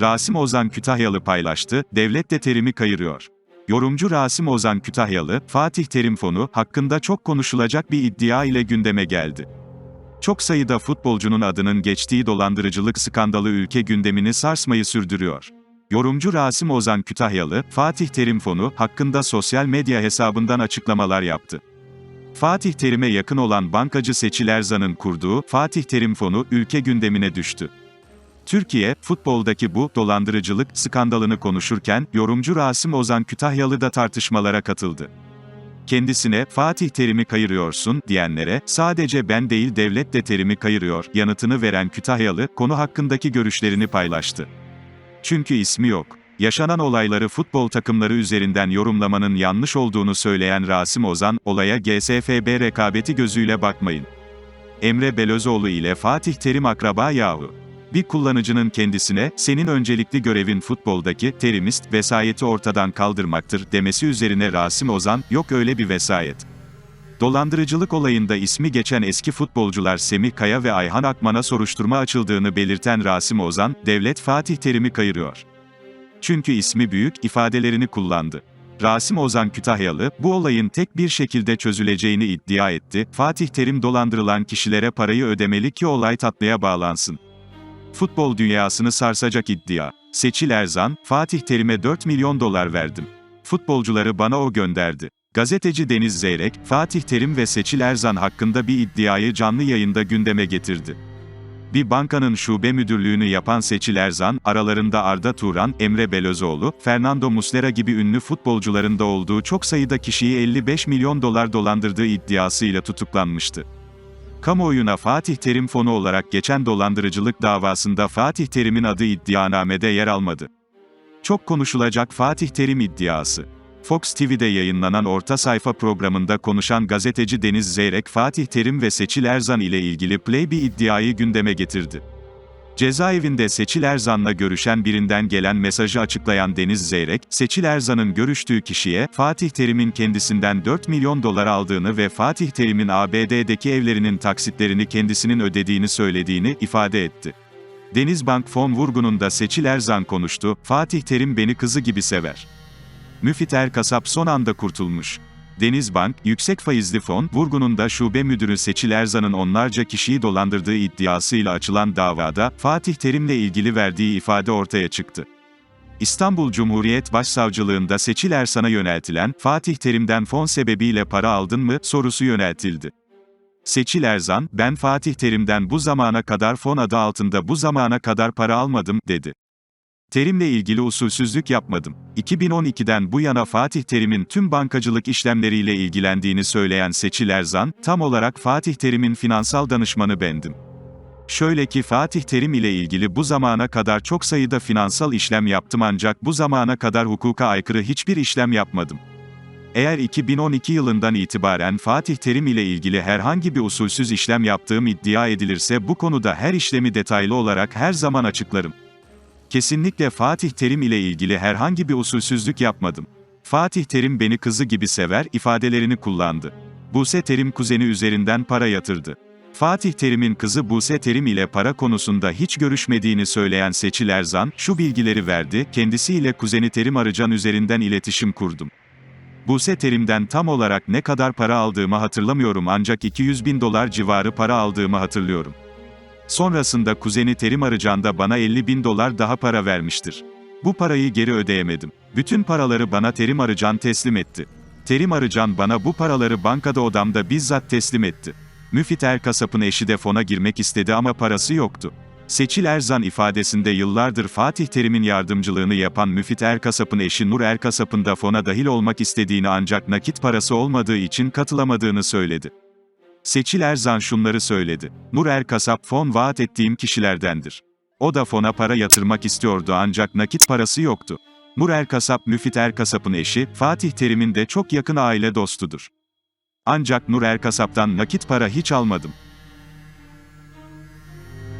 Rasim Ozan Kütahyalı paylaştı, devlet de terimi kayırıyor. Yorumcu Rasim Ozan Kütahyalı, Fatih Terim Fonu, hakkında çok konuşulacak bir iddia ile gündeme geldi. Çok sayıda futbolcunun adının geçtiği dolandırıcılık skandalı ülke gündemini sarsmayı sürdürüyor. Yorumcu Rasim Ozan Kütahyalı, Fatih Terim Fonu, hakkında sosyal medya hesabından açıklamalar yaptı. Fatih Terim'e yakın olan bankacı Seçil Erzan'ın kurduğu Fatih Terim Fonu, ülke gündemine düştü. Türkiye, futboldaki bu dolandırıcılık skandalını konuşurken, yorumcu Rasim Ozan Kütahyalı da tartışmalara katıldı. Kendisine, Fatih Terim'i kayırıyorsun, diyenlere, sadece ben değil devlet de terimi kayırıyor, yanıtını veren Kütahyalı, konu hakkındaki görüşlerini paylaştı. Çünkü ismi yok. Yaşanan olayları futbol takımları üzerinden yorumlamanın yanlış olduğunu söyleyen Rasim Ozan, olaya GSFB rekabeti gözüyle bakmayın. Emre Belözoğlu ile Fatih Terim akraba yahu. Bir kullanıcının kendisine, senin öncelikli görevin futboldaki, terimist, vesayeti ortadan kaldırmaktır, demesi üzerine Rasim Ozan, yok öyle bir vesayet. Dolandırıcılık olayında ismi geçen eski futbolcular Semih Kaya ve Ayhan Akman'a soruşturma açıldığını belirten Rasim Ozan, devlet Fatih Terim'i kayırıyor. Çünkü ismi büyük, ifadelerini kullandı. Rasim Ozan Kütahyalı, bu olayın tek bir şekilde çözüleceğini iddia etti, Fatih Terim dolandırılan kişilere parayı ödemeli ki olay tatlıya bağlansın. Futbol dünyasını sarsacak iddia. Seçil Erzan, Fatih Terim'e 4 milyon dolar verdim. Futbolcuları bana o gönderdi. Gazeteci Deniz Zeyrek, Fatih Terim ve Seçil Erzan hakkında bir iddiayı canlı yayında gündeme getirdi. Bir bankanın şube müdürlüğünü yapan Seçil Erzan, aralarında Arda Turan, Emre Belözoğlu, Fernando Muslera gibi ünlü futbolcuların da olduğu çok sayıda kişiyi 55 milyon dolar dolandırdığı iddiasıyla tutuklanmıştı. Kamuoyuna Fatih Terim fonu olarak geçen dolandırıcılık davasında Fatih Terim'in adı iddianamede yer almadı. Çok konuşulacak Fatih Terim iddiası. Fox TV'de yayınlanan orta sayfa programında konuşan gazeteci Deniz Zeyrek Fatih Terim ve Seçil Erzan ile ilgili play bir iddiayı gündeme getirdi. Cezaevinde Seçil Erzan'la görüşen birinden gelen mesajı açıklayan Deniz Zeyrek, Seçil Erzan'ın görüştüğü kişiye, Fatih Terim'in kendisinden 4 milyon dolar aldığını ve Fatih Terim'in ABD'deki evlerinin taksitlerini kendisinin ödediğini söylediğini ifade etti. Denizbank fon vurgununda Seçil Erzan konuştu, Fatih Terim beni kızı gibi sever. Müfit Erkasap son anda kurtulmuş. Denizbank, yüksek faizli fon, vurgununda şube müdürü Seçil Erzan'ın onlarca kişiyi dolandırdığı iddiasıyla açılan davada, Fatih Terim'le ilgili verdiği ifade ortaya çıktı. İstanbul Cumhuriyet Başsavcılığında Seçil Ersan'a yöneltilen, Fatih Terim'den fon sebebiyle para aldın mı, sorusu yöneltildi. Seçil Erzan, ben Fatih Terim'den bu zamana kadar fon adı altında bu zamana kadar para almadım, dedi. Terimle ilgili usulsüzlük yapmadım. 2012'den bu yana Fatih Terim'in tüm bankacılık işlemleriyle ilgilendiğini söyleyen Seçil Erzan, tam olarak Fatih Terim'in finansal danışmanı bendim. Şöyle ki Fatih Terim ile ilgili bu zamana kadar çok sayıda finansal işlem yaptım ancak bu zamana kadar hukuka aykırı hiçbir işlem yapmadım. Eğer 2012 yılından itibaren Fatih Terim ile ilgili herhangi bir usulsüz işlem yaptığım iddia edilirse bu konuda her işlemi detaylı olarak her zaman açıklarım. Kesinlikle Fatih Terim ile ilgili herhangi bir usulsüzlük yapmadım. Fatih Terim beni kızı gibi sever ifadelerini kullandı. Buse Terim kuzeni üzerinden para yatırdı. Fatih Terim'in kızı Buse Terim ile para konusunda hiç görüşmediğini söyleyen Seçil Erzan, şu bilgileri verdi, kendisiyle kuzeni Terim Arıcan üzerinden iletişim kurdum. Buse Terim'den tam olarak ne kadar para aldığımı hatırlamıyorum ancak 200 bin dolar civarı para aldığımı hatırlıyorum. Sonrasında kuzeni Terim Arıcan da bana 50 bin dolar daha para vermiştir. Bu parayı geri ödeyemedim. Bütün paraları bana Terim Arıcan teslim etti. Terim Arıcan bana bu paraları bankada odamda bizzat teslim etti. Müfit Erkasap'ın eşi de fona girmek istedi ama parası yoktu. Seçil Erzan ifadesinde yıllardır Fatih Terim'in yardımcılığını yapan Müfit Erkasap'ın eşi Nur Erkasap'ın da fona dahil olmak istediğini ancak nakit parası olmadığı için katılamadığını söyledi. Seçil Erzan şunları söyledi. Nur Erkasap fon vaat ettiğim kişilerdendir. O da fona para yatırmak istiyordu ancak nakit parası yoktu. Nur Erkasap Müfit Erkasap'ın eşi, Fatih Terim'in de çok yakın aile dostudur. Ancak Nur Erkasap'tan nakit para hiç almadım.